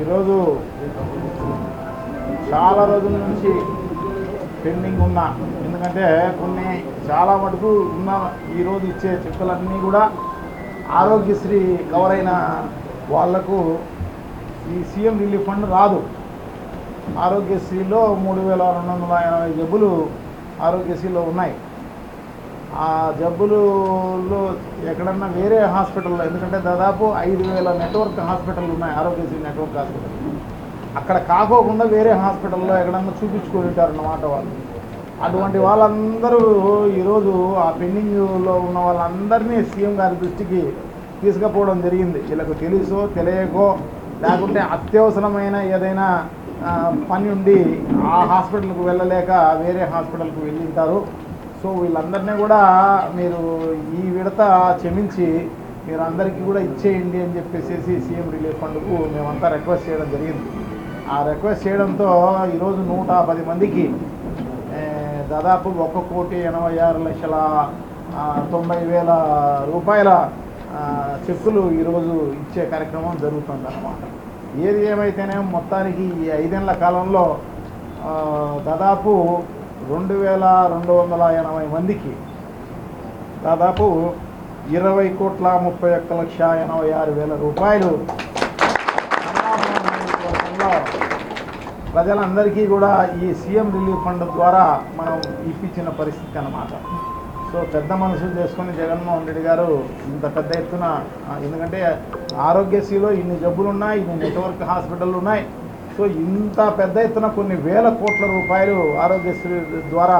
ఈరోజు చాలా రోజుల నుంచి పెండింగ్ ఉన్నా. ఎందుకంటే కొన్ని చాలా మటుకు ఉన్న ఈరోజు ఇచ్చే చెక్కులన్నీ కూడా ఆరోగ్యశ్రీ కవర్ అయిన వాళ్ళకు ఈ సీఎం రిలీఫ్ ఫండ్ రాదు. ఆరోగ్యశ్రీలో మూడు వేల రెండు వందల ఎనభై జబ్బులు ఆరోగ్యశ్రీలో ఉన్నాయి. ఆ జబ్బులలో ఎక్కడన్నా వేరే హాస్పిటల్లో ఎందుకంటే దాదాపు ఐదు వేల నెట్వర్క్ హాస్పిటల్ ఉన్నాయి ఆరోగ్యశ్రీ నెట్వర్క్ హాస్పిటల్. అక్కడ కాకోకుండా వేరే హాస్పిటల్లో ఎక్కడన్నా చూపించుకొని అన్నమాట వాళ్ళు. అటువంటి వాళ్ళందరూ ఈరోజు ఆ పెండింగ్లో ఉన్న వాళ్ళందరినీ సీఎం గారి దృష్టికి తీసుకుపోవడం జరిగింది. వీళ్ళకు తెలుసో తెలియకో లేకుంటే అత్యవసరమైన ఏదైనా పని ఉండి ఆ హాస్పిటల్కి వెళ్ళలేక వేరే హాస్పిటల్కి వెళ్ళింటారు. సో వీళ్ళందరినీ కూడా మీరు ఈ విడత క్షమించి మీరు అందరికీ కూడా ఇచ్చేయండి అని చెప్పేసి సీఎం రిలీఫ్ ఫండ్కు మేమంతా రిక్వెస్ట్ చేయడం జరిగింది. ఆ రిక్వెస్ట్ చేయడంతో ఈరోజు నూట పది మందికి దాదాపు ఒక కోటి ఎనభై ఆరు లక్షల తొంభై వేల రూపాయల చెక్కులు ఈరోజు ఇచ్చే కార్యక్రమం జరుగుతుందన్నమాట. ఏది ఏమైతేనే మొత్తానికి ఈ ఐదేళ్ళ కాలంలో దాదాపు రెండు వేల రెండు వందల ఎనభై మందికి దాదాపు ఇరవై కోట్ల ముప్పై ఒక్క లక్ష ఎనభై ఆరు వేల రూపాయలు ప్రజలందరికీ కూడా ఈ సీఎం రిలీఫ్ ఫండ్ ద్వారా మనం ఇప్పించిన పరిస్థితి అన్నమాట. సో పెద్ద మనసులు చేసుకుని జగన్మోహన్ రెడ్డి గారు ఇంత పెద్ద ఎత్తున ఎందుకంటే ఆరోగ్యశ్రీలో ఇన్ని జబ్బులు ఉన్నాయి ఇన్ని నెట్వర్క్ హాస్పిటల్ ఉన్నాయి. సో ఇంత పెద్ద ఎత్తున కొన్ని వేల కోట్ల రూపాయలు ఆరోగ్యశ్రీ ద్వారా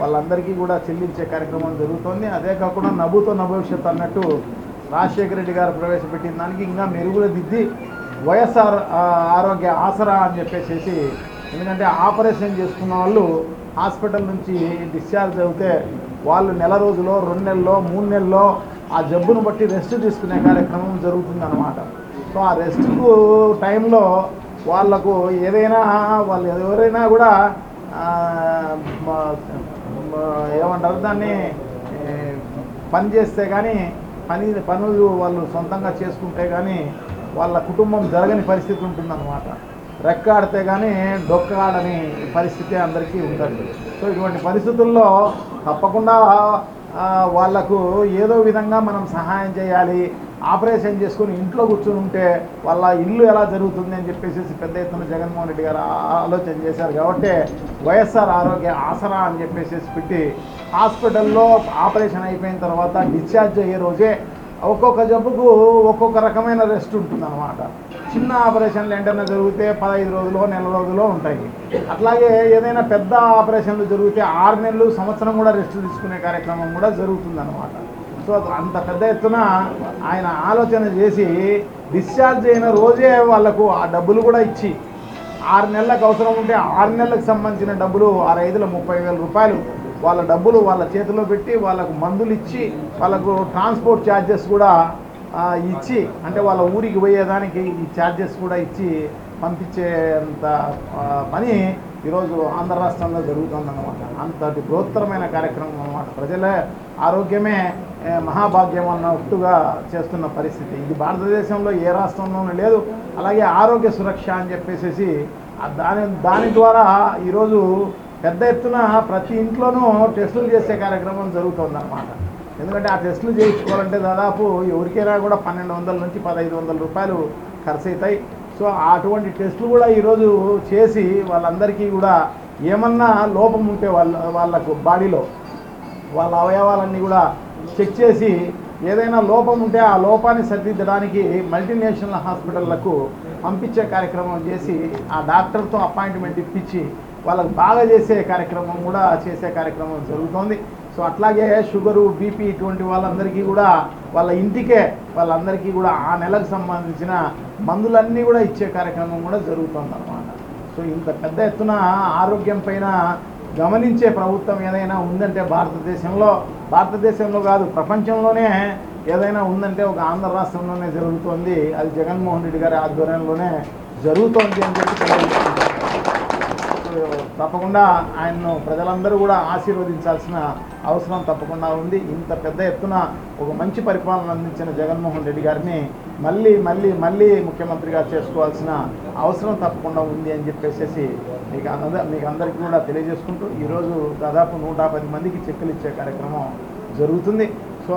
వాళ్ళందరికీ కూడా చెల్లించే కార్యక్రమం జరుగుతోంది. అదే కాకుండా నభూతో నభవిష్యత్ అన్నట్టు రాజశేఖర రెడ్డి గారు ప్రవేశపెట్టిన దానికి ఇంకా మెరుగులు దిద్ది వైఎస్ఆర్ ఆరోగ్య ఆసరా అని చెప్పేసి ఎందుకంటే ఆపరేషన్ చేసుకున్న వాళ్ళు హాస్పిటల్ నుంచి డిశ్చార్జ్ అవుతే వాళ్ళు నెల రోజులో రెండు నెలల్లో మూడు నెలల్లో ఆ జబ్బును బట్టి రెస్ట్ తీసుకునే కార్యక్రమం జరుగుతుందన్నమాట. సో ఆ రెస్ట్కు టైంలో వాళ్ళకు ఏదైనా వాళ్ళు ఎవరైనా కూడా ఏమంటారు దాన్ని పని చేస్తే కానీ పని పనులు వాళ్ళు సొంతంగా చేసుకుంటే కానీ వాళ్ళ కుటుంబం జరగని పరిస్థితి ఉంటుందన్నమాట. రెక్కాడితే కానీ డొక్కాడని పరిస్థితి అందరికీ ఉంటుంది సో ఇటువంటి పరిస్థితుల్లో తప్పకుండా వాళ్ళకు వాళ్ళకు ఏదో విధంగా మనం సహాయం చేయాలి. ఆపరేషన్ చేసుకుని ఇంట్లో కూర్చొని ఉంటే వాళ్ళ ఇల్లు ఎలా జరుగుతుంది అని చెప్పేసి పెద్ద ఎత్తున జగన్మోహన్ రెడ్డి గారు ఆలోచన చేశారు కాబట్టి వైఎస్ఆర్ ఆరోగ్య ఆసరా అని చెప్పేసి పెట్టి హాస్పిటల్లో ఆపరేషన్ అయిపోయిన తర్వాత డిశ్చార్జ్ అయ్యే రోజే ఒక్కొక్క జబ్బుకు ఒక్కొక్క రకమైన రెస్ట్ ఉంటుందన్నమాట. చిన్న ఆపరేషన్లు ఏంటన్నా జరిగితే పదహైదు రోజులు నెల రోజులు ఉంటాయి. అట్లాగే ఏదైనా పెద్ద ఆపరేషన్లు జరిగితే ఆరు నెలలు సంవత్సరం కూడా రెస్ట్ తీసుకునే కార్యక్రమం కూడా జరుగుతుందన్నమాట. సో అంత పెద్ద ఎత్తున ఆయన ఆలోచన చేసి డిశ్చార్జ్ అయిన రోజే వాళ్ళకు ఆ డబ్బులు కూడా ఇచ్చి ఆరు నెలలకు అవసరం ఉంటే ఆరు నెలలకు సంబంధించిన డబ్బులు ఆరు ఐదుల ముప్పై వేల రూపాయలు వాళ్ళ డబ్బులు వాళ్ళ చేతిలో పెట్టి వాళ్ళకు మందులు ఇచ్చి వాళ్ళకు ట్రాన్స్పోర్ట్ ఛార్జెస్ కూడా ఇచ్చి అంటే వాళ్ళ ఊరికి పోయేదానికి ఈ ఛార్జెస్ కూడా ఇచ్చి పంపించేంత పని ఈరోజు ఆంధ్ర రాష్ట్రంలో జరుగుతుందన్నమాట. అంతటి బృహత్తరమైన కార్యక్రమం అన్నమాట. ప్రజలే ఆరోగ్యమే మహాభాగ్యం మహాభాగ్యం అన్నట్టుగా చేస్తున్న పరిస్థితి. ఇది భారతదేశంలో ఏ రాష్ట్రంలోనూ లేదు. అలాగే ఆరోగ్య సురక్ష అని చెప్పేసి దాని దాని ద్వారా ఈరోజు పెద్ద ఎత్తున ప్రతి ఇంట్లోనూ టెస్టులు చేసే కార్యక్రమం జరుగుతుందన్నమాట. ఎందుకంటే ఆ టెస్టులు చేయించుకోవాలంటే దాదాపు ఎవరికైనా కూడా పన్నెండు వందల నుంచి పదహైదు వందల రూపాయలు ఖర్చు అవుతాయి సో అటువంటి టెస్టులు కూడా ఈరోజు చేసి వాళ్ళందరికీ కూడా ఏమన్నా లోపం ఉంటే వాళ్ళ వాళ్ళకు బాడీలో వాళ్ళ అవయవాలన్నీ కూడా చెక్ చేసి ఏదైనా లోపం ఉంటే ఆ లోపాన్ని సరిదిద్దడానికి మల్టీనేషనల్ హాస్పిటళ్ళకు పంపించే కార్యక్రమం చేసి ఆ డాక్టర్తో అపాయింట్మెంట్ ఇప్పించి వాళ్ళకు బాగా చేసే కార్యక్రమం కూడా చేసే కార్యక్రమం జరుగుతోంది. సో అట్లాగే షుగరు బీపీ ఇటువంటి వాళ్ళందరికీ కూడా వాళ్ళ ఇంటికే వాళ్ళందరికీ కూడా ఆ నెలకు సంబంధించిన మందులన్నీ కూడా ఇచ్చే కార్యక్రమం కూడా జరుగుతుంది అన్నమాట సో ఇంత పెద్ద ఎత్తున ఆరోగ్యం పైన గమనించే ప్రభుత్వం ఏదైనా ఉందంటే భారతదేశంలో భారతదేశంలో కాదు ప్రపంచంలోనే ఏదైనా ఉందంటే ఒక ఆంధ్ర రాష్ట్రంలోనే జరుగుతోంది. అది జగన్మోహన్ రెడ్డి గారి ఆధ్వర్యంలోనే జరుగుతోంది అని చెప్పి తప్పకుండా ఆయన్ను ప్రజలందరూ కూడా ఆశీర్వదించాల్సిన అవసరం తప్పకుండా ఉంది. ఇంత పెద్ద ఎత్తున ఒక మంచి పరిపాలన అందించిన జగన్మోహన్ రెడ్డి గారిని మళ్ళీ మళ్ళీ మళ్ళీ ముఖ్యమంత్రిగా చేసుకోవాల్సిన అవసరం తప్పకుండా ఉంది అని చెప్పేసి మీకు అంద మీకు అందరికీ కూడా తెలియజేసుకుంటూ ఈరోజు దాదాపు నూట పది మందికి చెక్కులు ఇచ్చే కార్యక్రమం జరుగుతుంది. సో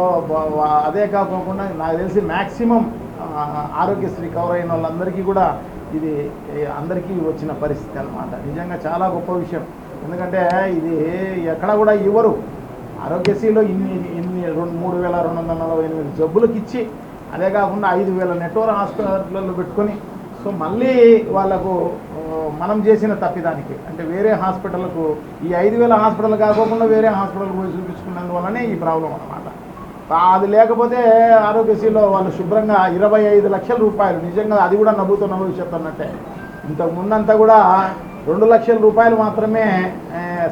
అదే కాకుండా నాకు తెలిసి మ్యాక్సిమం ఆరోగ్యశ్రీ కవర్ అయిన వాళ్ళందరికీ కూడా ఇది అందరికీ వచ్చిన పరిస్థితి అన్నమాట. నిజంగా చాలా గొప్ప విషయం. ఎందుకంటే ఇది ఎక్కడ కూడా ఇవ్వరు ఆరోగ్యశ్రీలో ఇన్ని ఇన్ని రెండు మూడు వేల రెండు వందల నలభై ఎనిమిది జబ్బులకు ఇచ్చి అదే కాకుండా ఐదు వేల నెట్వర్క్ హాస్పిటల్లో పెట్టుకొని సో మళ్ళీ వాళ్ళకు మనం చేసిన తప్పిదానికి అంటే వేరే హాస్పిటల్కు ఈ ఐదు వేల హాస్పిటల్ కాకుండా వేరే హాస్పిటల్కి పోయి చూపించుకున్నందువల్లనే ఈ ప్రాబ్లం అన్నమాట. అది లేకపోతే ఆరోగ్యశ్రీలో వాళ్ళు శుభ్రంగా ఇరవై ఐదు లక్షల రూపాయలు నిజంగా అది కూడా నవ్వుతున్న భవిష్యత్తు అన్నట్టే ఇంతకు ముందంతా కూడా రెండు లక్షల రూపాయలు మాత్రమే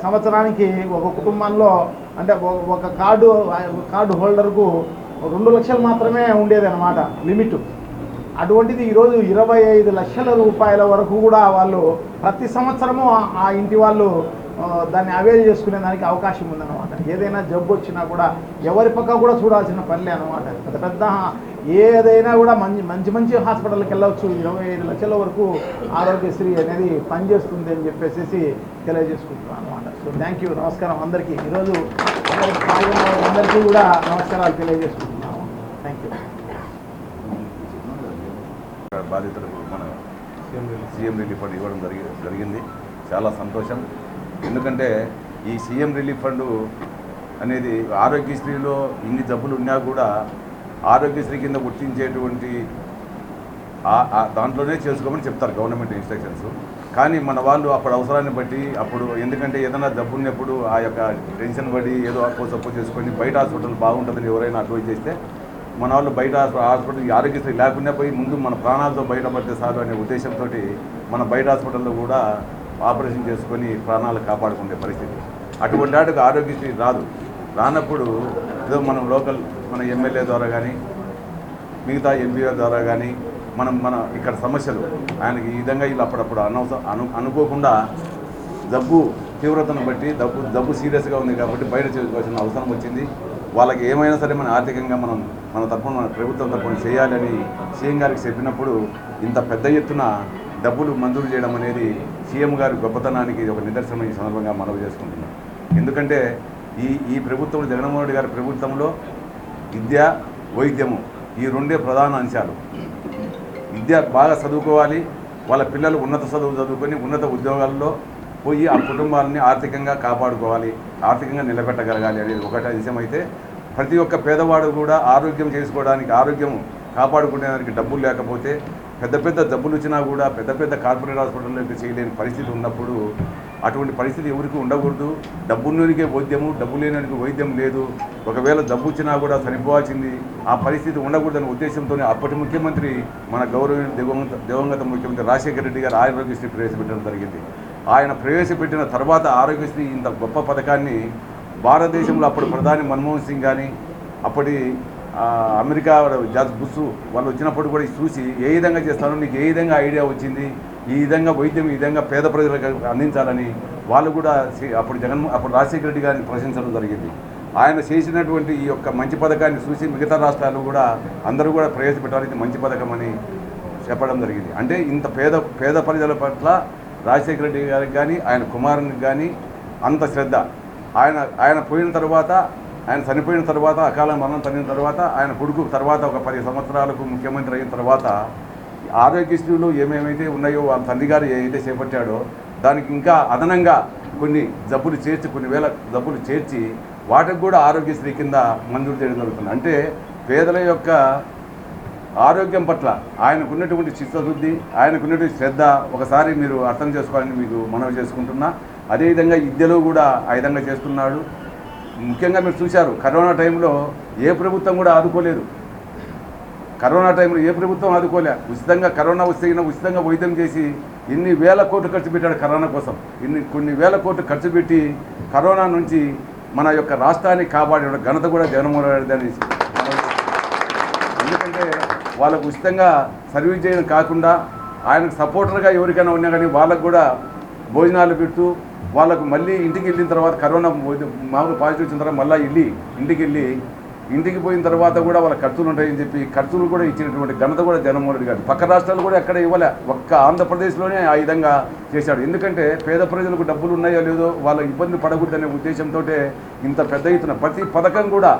సంవత్సరానికి ఒక కుటుంబంలో అంటే ఒక- ఒక కార్డు కార్డు హోల్డర్కు రెండు లక్షలు మాత్రమే ఉండేది అనమాట లిమిట్. అటువంటిది ఈరోజు ఇరవై ఐదు లక్షల రూపాయల వరకు కూడా వాళ్ళు ప్రతి సంవత్సరము ఆ- ఇంటి వాళ్ళు దాన్ని అవేల్ చేసుకునే దానికి అవకాశం ఉందన్నమాట. ఏదైనా జబ్బు వచ్చినా కూడా ఎవరి పక్క కూడా చూడాల్సిన పనిలే అనమాట పెద్ద పెద్ద ఏదైనా కూడా మంచి మంచి మంచి హాస్పిటల్కి వెళ్ళవచ్చు ఇరవై ఐదు లక్షల వరకు ఆరోగ్యశ్రీ అనేది పనిచేస్తుంది అని చెప్పేసి తెలియజేసుకుంటున్నాను అనమాట సో థ్యాంక్ యూ నమస్కారం అందరికీ. ఈరోజు అందరికీ అందరికీ కూడా నమస్కారాలు తెలియజేసుకుంటున్నాము థ్యాంక్ యూ బాధితులకు మన సీఎం రిలీఫ్ ఫండ్ ఇవ్వడం జరిగి జరిగింది. చాలా సంతోషం. ఎందుకంటే ఈ సీఎం రిలీఫ్ ఫండ్ అనేది ఆరోగ్యశ్రీలో ఇన్ని జబ్బులు ఉన్నా కూడా ఆరోగ్యశ్రీ కింద గుర్తించేటువంటి దాంట్లోనే చేసుకోమని చెప్తారు గవర్నమెంట్ ఇన్స్ట్రక్షన్స్. కానీ మన వాళ్ళు అప్పుడు అవసరాన్ని బట్టి అప్పుడు ఎందుకంటే ఏదైనా జబ్బు ఉన్నప్పుడు ఆ యొక్క టెన్షన్ పడి ఏదో అప్పు సప్పు చేసుకొని బయట హాస్పిటల్ బాగుంటుందని ఎవరైనా అడ్వైజ్ చేస్తే మన వాళ్ళు బయట హాస్పిటల్ ఈ ఆరోగ్యశ్రీ లేకుండా పోయి ముందు మన ప్రాణాలతో బయటపడితే సార్ అనే ఉద్దేశంతో మన బయట హాస్పిటల్లో కూడా ఆపరేషన్ చేసుకొని ప్రాణాలు కాపాడుకునే పరిస్థితి. అటువంటి వాటికి ఆరోగ్యశ్రీ రాదు. రానప్పుడు ఏదో మనం లోకల్ మన ఎమ్మెల్యే ద్వారా కానీ మిగతా ఎంపీల ద్వారా కానీ మనం మన ఇక్కడ సమస్యలు ఆయనకి ఈ విధంగా ఇలా అప్పుడప్పుడు అనవసరం అను అనుకోకుండా జబ్బు తీవ్రతను బట్టి జబ్బు జబ్బు సీరియస్గా ఉంది కాబట్టి బయట చేసుకోవాల్సిన అవసరం వచ్చింది. వాళ్ళకి ఏమైనా సరే మన ఆర్థికంగా మనం మన తరపున మన ప్రభుత్వం తరపున చేయాలని సీఎం గారికి చెప్పినప్పుడు ఇంత పెద్ద ఎత్తున డబ్బులు మంజూరు చేయడం అనేది సీఎం గారి గొప్పతనానికి ఇది ఒక నిదర్శనం ఈ సందర్భంగా మనవి చేసుకుంటున్నాం. ఎందుకంటే ఈ ఈ ప్రభుత్వం జగన్మోహన్ రెడ్డి గారి ప్రభుత్వంలో విద్య వైద్యము ఈ రెండే ప్రధాన అంశాలు. విద్య బాగా చదువుకోవాలి వాళ్ళ పిల్లలు ఉన్నత చదువు చదువుకొని ఉన్నత ఉద్యోగాల్లో పోయి ఆ కుటుంబాలని ఆర్థికంగా కాపాడుకోవాలి ఆర్థికంగా నిలబెట్టగలగాలి అనేది ఒకటి విషయం అయితే ప్రతి ఒక్క పేదవాడు కూడా ఆరోగ్యం చేసుకోవడానికి ఆరోగ్యం కాపాడుకునేదానికి డబ్బులు లేకపోతే పెద్ద పెద్ద జబ్బులు వచ్చినా కూడా పెద్ద పెద్ద కార్పొరేట్ హాస్పిటల్లోకి చేయలేని పరిస్థితి ఉన్నప్పుడు అటువంటి పరిస్థితి ఎవరికి ఉండకూడదు. డబ్బున్నోనికే వైద్యము డబ్బు లేనికి వైద్యం లేదు. ఒకవేళ జబ్బు వచ్చినా కూడా చనిపోవాల్సింది ఆ పరిస్థితి ఉండకూడదనే ఉద్దేశంతో అప్పటి ముఖ్యమంత్రి మన గౌరవ దివంగత దివంగత ముఖ్యమంత్రి రాజశేఖర రెడ్డి గారు ఆరోగ్యశ్రీ ప్రవేశపెట్టడం జరిగింది. ఆయన ప్రవేశపెట్టిన తర్వాత ఆరోగ్యశ్రీ ఇంత గొప్ప పథకాన్ని భారతదేశంలో అప్పుడు ప్రధాని మన్మోహన్ సింగ్ కానీ అప్పటి అమెరికా జార్జ్ బుస్ వాళ్ళు వచ్చినప్పుడు కూడా చూసి ఏ విధంగా చేస్తారో నీకు ఏ విధంగా ఐడియా వచ్చింది ఈ విధంగా వైద్యం ఈ విధంగా పేద ప్రజలకు అందించాలని వాళ్ళు కూడా అప్పుడు జగన్ అప్పుడు రాజశేఖర రెడ్డి గారిని ప్రశంసడం జరిగింది. ఆయన చేసినటువంటి ఈ యొక్క మంచి పథకాన్ని చూసి మిగతా రాష్ట్రాలు కూడా అందరూ కూడా ప్రవేశపెట్టాలి మంచి పథకం అని చెప్పడం జరిగింది. అంటే ఇంత పేద పేద ప్రజల పట్ల రాజశేఖర రెడ్డి గారికి కానీ ఆయన కుమారునికి కానీ అంత శ్రద్ధ. ఆయన ఆయన పోయిన తర్వాత ఆయన చనిపోయిన తర్వాత అకాల మరణం తగిన తర్వాత ఆయన కొడుకు తర్వాత ఒక పది సంవత్సరాలకు ముఖ్యమంత్రి అయిన తర్వాత ఆరోగ్యశ్రీలో ఏమేమైతే ఉన్నాయో వాళ్ళ తండ్రి గారు ఏదైతే చేపట్టాడో దానికి ఇంకా అదనంగా కొన్ని జబ్బులు చేర్చి కొన్ని వేల జబ్బులు చేర్చి వాటికి కూడా ఆరోగ్యశ్రీ కింద మంజూరు చేయడం జరుగుతుంది. అంటే పేదల యొక్క ఆరోగ్యం పట్ల ఆయనకున్నటువంటి చిత్తశుద్ధి ఆయనకున్నటువంటి శ్రద్ధ ఒకసారి మీరు అర్థం చేసుకోవాలని మీకు మనవి చేసుకుంటున్నా. అదేవిధంగా విద్యలో కూడా ఆ విధంగా చేస్తున్నాడు. ముఖ్యంగా మీరు చూశారు కరోనా టైంలో ఏ ప్రభుత్వం కూడా ఆదుకోలేదు. కరోనా టైంలో ఏ ప్రభుత్వం ఆదుకోలే. ఉచితంగా కరోనా వస్తే ఉచితంగా వైద్యం చేసి ఇన్ని వేల కోట్లు ఖర్చు పెట్టాడు కరోనా కోసం. ఇన్ని కొన్ని వేల కోట్లు ఖర్చు పెట్టి కరోనా నుంచి మన యొక్క రాష్ట్రాన్ని కాపాడే ఘనత కూడా జగన్మోహన్ రెడ్డి అని ఎందుకంటే వాళ్ళకు ఉచితంగా సర్వీస్ చేయడం కాకుండా ఆయనకు సపోర్టర్గా ఎవరికైనా ఉన్నా కానీ వాళ్ళకు కూడా భోజనాలు పెడుతూ వాళ్ళకు మళ్ళీ ఇంటికి వెళ్ళిన తర్వాత కరోనా మామూలు పాజిటివ్ వచ్చిన తర్వాత మళ్ళీ వెళ్ళి ఇంటికి వెళ్ళి ఇంటికి పోయిన తర్వాత కూడా వాళ్ళ ఖర్చులు ఉంటాయని చెప్పి ఖర్చులు కూడా ఇచ్చినటువంటి ఘనత కూడా జగన్మోహన్ రెడ్డి గారు పక్క రాష్ట్రాలు కూడా ఎక్కడ ఇవ్వలే ఒక్క ఆంధ్రప్రదేశ్లోనే ఆ విధంగా చేశాడు. ఎందుకంటే పేద ప్రజలకు డబ్బులు ఉన్నాయో లేదో వాళ్ళ ఇబ్బంది పడకూడదనే ఉద్దేశంతో ఇంత పెద్ద ఎత్తున ప్రతి పథకం కూడా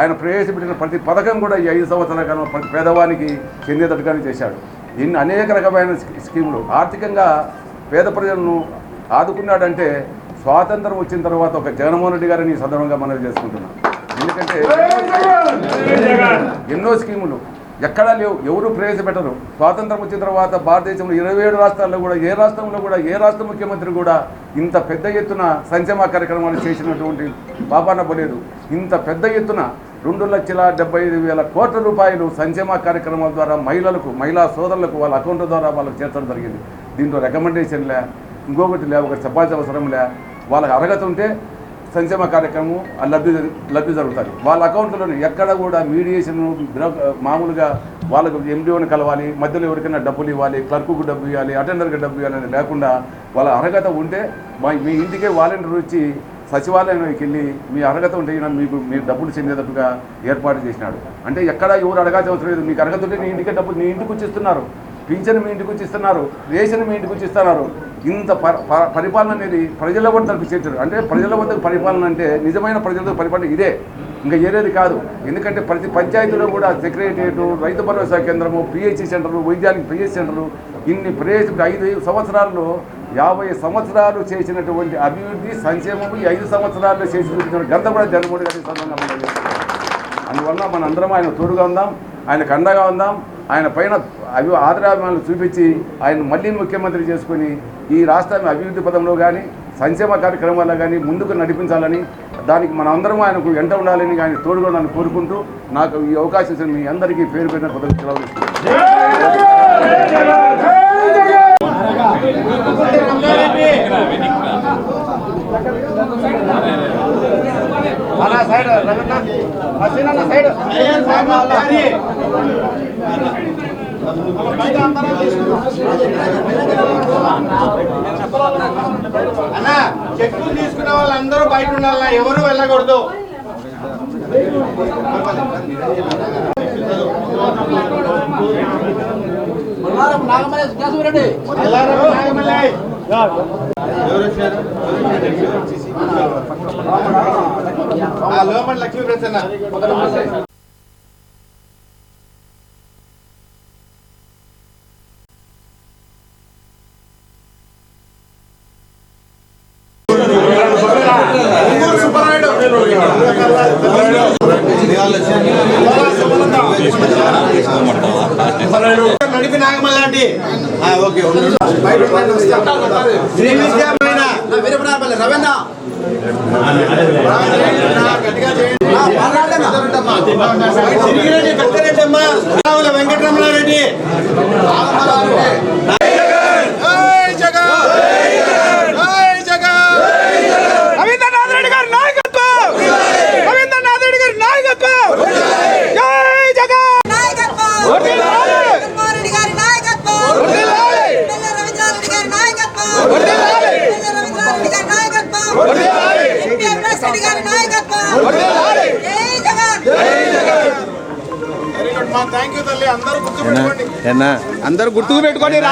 ఆయన ప్రవేశపెట్టిన ప్రతి పథకం కూడా ఈ ఐదు సంవత్సరాల కాలం ప్రతి పేదవానికి చెందేటట్టుగానే చేశాడు. ఇన్ని అనేక రకమైన స్కీములు. ఆర్థికంగా పేద ప్రజలను ఆదుకున్నాడంటే స్వాతంత్రం వచ్చిన తర్వాత ఒక జగన్మోహన్ రెడ్డి గారిని ఈ సందర్భంగా మనం చేసుకుంటున్నాం. ఎందుకంటే ఎన్నో స్కీములు ఎక్కడా లేవు ఎవరు ప్రవేశపెట్టరు. స్వాతంత్రం వచ్చిన తర్వాత భారతదేశంలో ఇరవై ఏడు రాష్ట్రాల్లో కూడా ఏ రాష్ట్రంలో కూడా ఏ రాష్ట్ర ముఖ్యమంత్రి కూడా ఇంత పెద్ద ఎత్తున సంక్షేమ కార్యక్రమాలు చేసినటువంటి పాపాన పోలేదు. ఇంత పెద్ద ఎత్తున రెండు లక్షల డెబ్బై ఐదు వేల కోట్ల రూపాయలు సంక్షేమ కార్యక్రమాల ద్వారా మహిళలకు మహిళా సోదరులకు వాళ్ళ అకౌంట్ ద్వారా వాళ్ళకి చేర్చడం జరిగింది. దీంట్లో రికమెండేషన్లే ఇంకొకటి లే ఒకటి చెప్పాల్సిన అవసరం లే. వాళ్ళకి అర్హత ఉంటే సంక్షేమ కార్యక్రమం లబ్ధి లబ్ధి జరుగుతుంది. వాళ్ళ అకౌంట్లోనే ఎక్కడ కూడా మీడియేషన్ మామూలుగా వాళ్ళకు ఎండిఓని కలవాలి మధ్యలో ఎవరికైనా డబ్బులు ఇవ్వాలి క్లర్కుకు డబ్బు ఇవ్వాలి అటెండర్కి డబ్బు ఇవ్వాలి అని లేకుండా వాళ్ళ అర్హత ఉంటే మా మీ ఇంటికే వాలంటీర్ వచ్చి సచివాలయంలోకి వెళ్ళి మీ అర్హత ఉంటే మీకు మీరు డబ్బులు చెందేటట్టుగా ఏర్పాటు చేసినాడు. అంటే ఎక్కడ ఎవరు అడగాల్సిన అవసరం లేదు. మీకు అర్హత ఉంటే నీ ఇంటికే డబ్బులు నీ ఇంటికి వచ్చిస్తున్నారు. పింఛన్ మీ ఇంటికి వచ్చి ఇస్తున్నారు రేషన్ మీ ఇంటికి వచ్చి ఇస్తున్నారు. ఇంత ప- ప- పరిపాలన అనేది ప్రజల వద్ద చేర్చారు అంటే ప్రజల వద్దకు పరిపాలన అంటే నిజమైన ప్రజలతో పరిపాలన ఇదే. ఇంకా ఏరేది కాదు. ఎందుకంటే ప్రతి పంచాయతీలో కూడా సెక్రటరియట్ రైతు భరోసా కేంద్రము పిహెచ్సి సెంటర్లు వైద్యానికి పిహెచ్ సెంటర్లు ఇన్ని ప్రదేశ ఐదు సంవత్సరాల్లో యాభై సంవత్సరాలు చేసినటువంటి అభివృద్ధి సంక్షేమము ఈ ఐదు సంవత్సరాల్లో చేసి చూపించిన గంత కూడా జగన్మోహన్ గారి సందర్భంగా మనం అందువల్ల మనందరం ఆయన తోడుగా ఉందాం ఆయనకు అండగా ఉందాం. ఆయన పైన అభి ఆదరాభిమానులు చూపించి ఆయన మళ్ళీ ముఖ్యమంత్రి చేసుకొని ఈ రాష్ట్రాన్ని అభివృద్ధి పదంలో కానీ సంక్షేమ కార్యక్రమాల్లో కానీ ముందుకు నడిపించాలని దానికి మన అందరం ఆయనకు ఎంట ఉండాలని ఆయన తోడుగా నన్ను కోరుకుంటూ నాకు ఈ అవకాశం మీ అందరికీ పేరు పెట్టిన పదవి అన్నా చెక్కులు తీసుకున్న వాళ్ళందరూ బయట ఉండాలన్నా ఎవరు వెళ్ళకూడదు. ఎవరు వచ్చారు? లోపల లక్ష్మీ ప్రసన్న నడిపి నాగమల్లాంటి ఆ, ఓకే బయట వెంకటరమణారెడ్డి జై జగన్! జై జగన్! రవీంద్రనాథ్ రెడ్డి గారి నాయకత్వం రవీంద్రనాథ్ రెడ్డి గారి నాయకత్వం జై జగన్ నాయకత్వం వర్ధిల్లాలి! జగన్మోహన్ రెడ్డి గారి నాయకత్వం వర్ధిల్లాలి! పిల్ల రవీంద్రారెడ్డి గారి నాయకత్వం వర్ధిల్లాలి! పిల్ల రవీంద్రారెడ్డి గారి నాయకత్వం వర్ధిల్లాలి! ఎంపీ అవినాష్ రెడ్డి గారి నాయకత్వం వర్ధిల్లాలి! జై జగన్ వెరీ గుడ్ మా థ్యాంక్ యూ తల్లి అందరూ అందరు గుర్తుకు పెట్టుకోండి